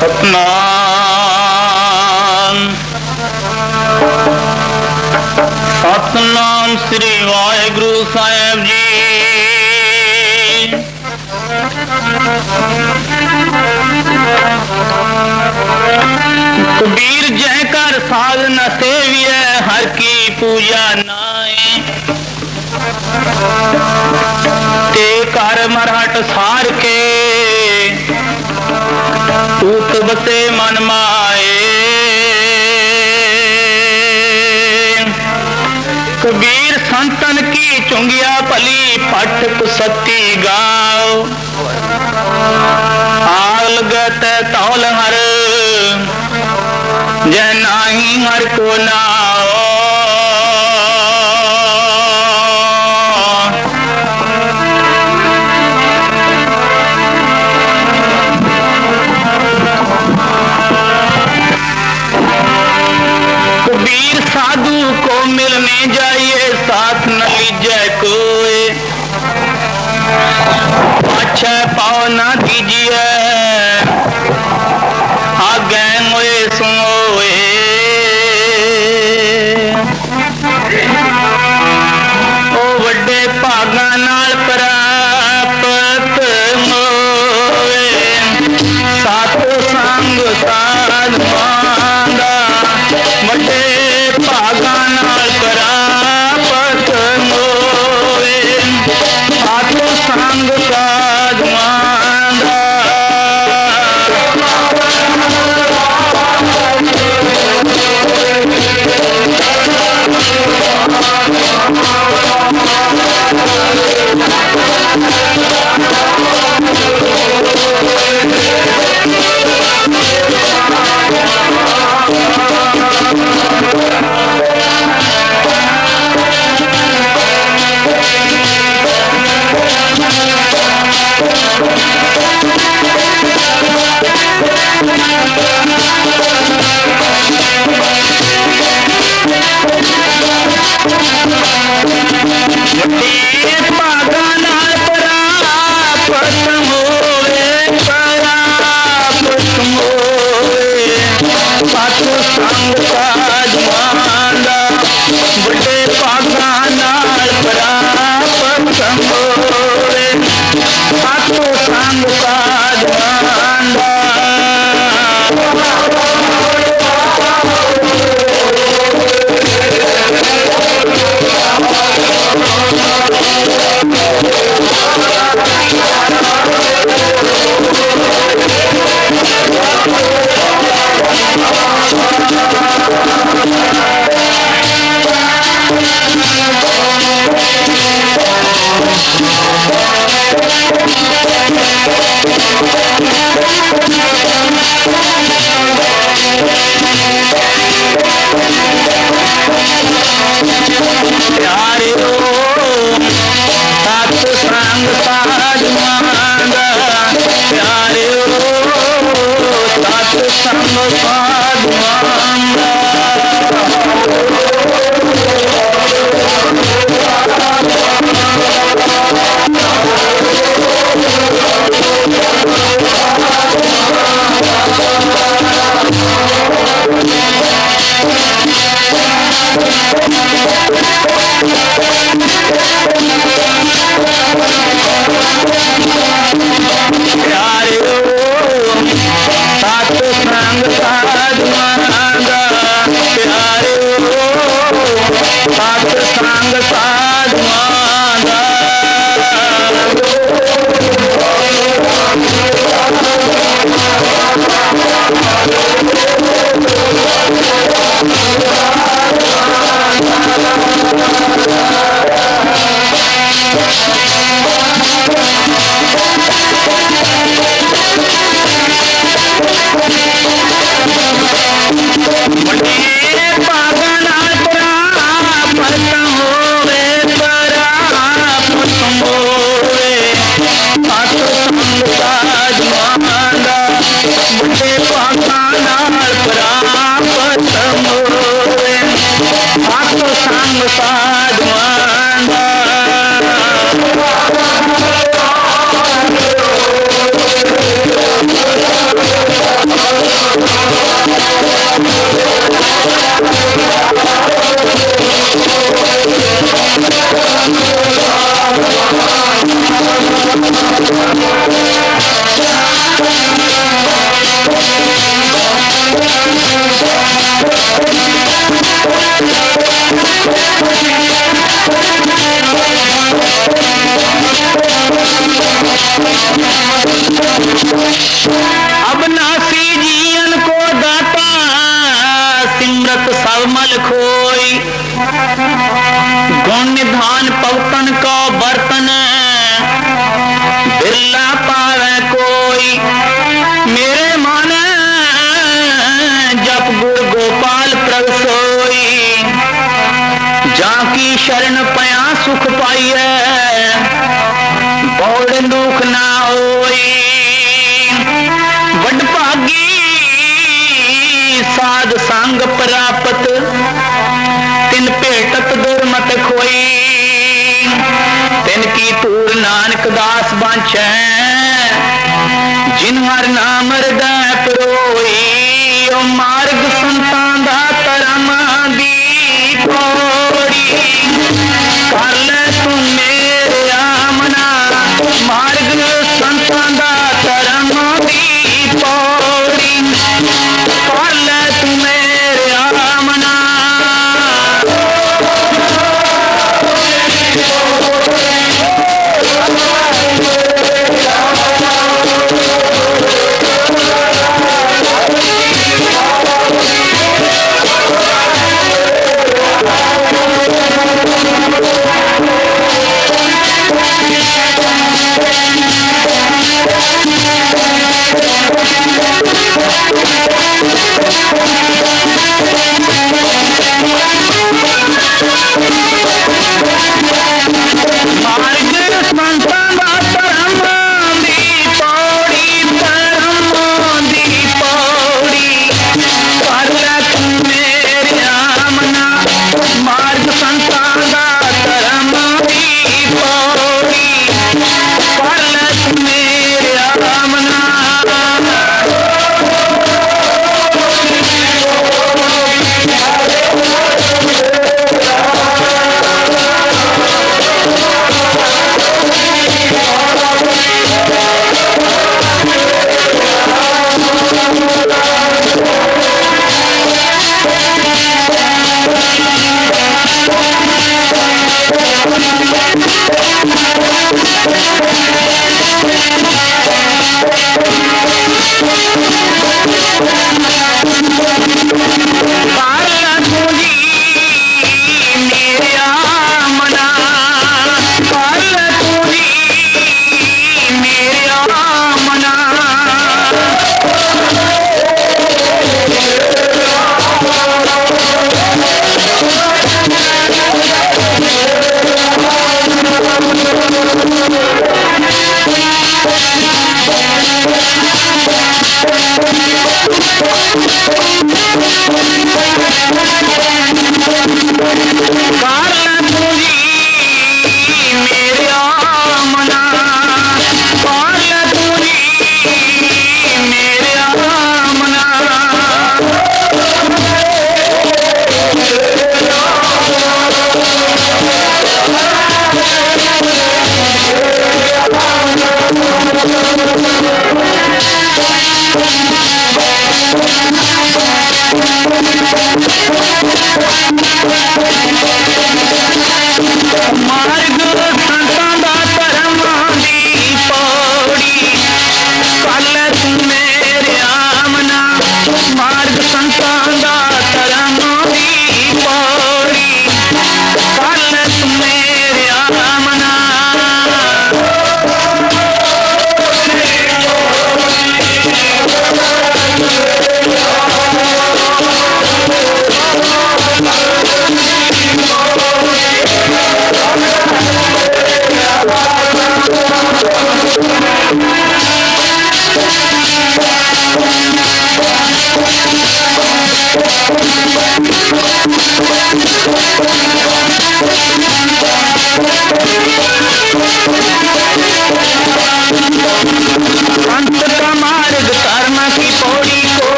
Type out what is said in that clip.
ਸਤਨਾਮ। ਸਤਨਾਮ ਸ੍ਰੀ ਵਾਹਿਗੁਰੂ ਸਾਹਿਬ ਜੀ। ਕਬੀਰ ਜੈ ਕਰ ਸਾਧ ਨ ਸੇਵੀਐ, ਹਰ ਕੀ ਪੂਜਾ ਨਾਏ ਤੇ ਕਰ ਮਰਹਟ ਸਾਰ ਕੇ ਤੂਤ ਬਸੇ ਮਨ ਮਾਏ। ਕਬੀਰ ਸੰਤਨ ਕੀ ਚੁੰਗਿਆ ਭਲੀ ਪਠ ਕੁਸਤੀ ਗਾਓ। ਆਗ ਲਗਤ ਤੌਲ ਹਰ, ਜੈ ਨਾਹੀ ਹਰ ਕੋ ਨਾਓ Bye. ਵੱਡੇ ਪਿਆਰਿਓ ਸਤ ਸੰਗ ਸਾਜਮਾਨ ਦਾ ਪਿਆਰਿਓ ਸਤ ਸੰਗ सा ਪਾਈਐ। ਬੋੜ ਦੁਖ ਨਾ ਹੋਈ। ਵੱਡ ਭਾਗੀ ਸਾਧ ਸੰਗ ਪ੍ਰਾਪਤ। ਤਿਨ ਭੇਟਤ ਦੁਰਮਤ ਖੋਈ। ਤਿੰਨ ਕੀ ਤੂਰ ਨਾਨਕ ਦਾਸ ਬਾਂਚੈ ਜਿਨ ਹਰ ਨਾਮ ਰਦਾ ਪਰੋਈ। ਓ ਮਾ ¡Gracias!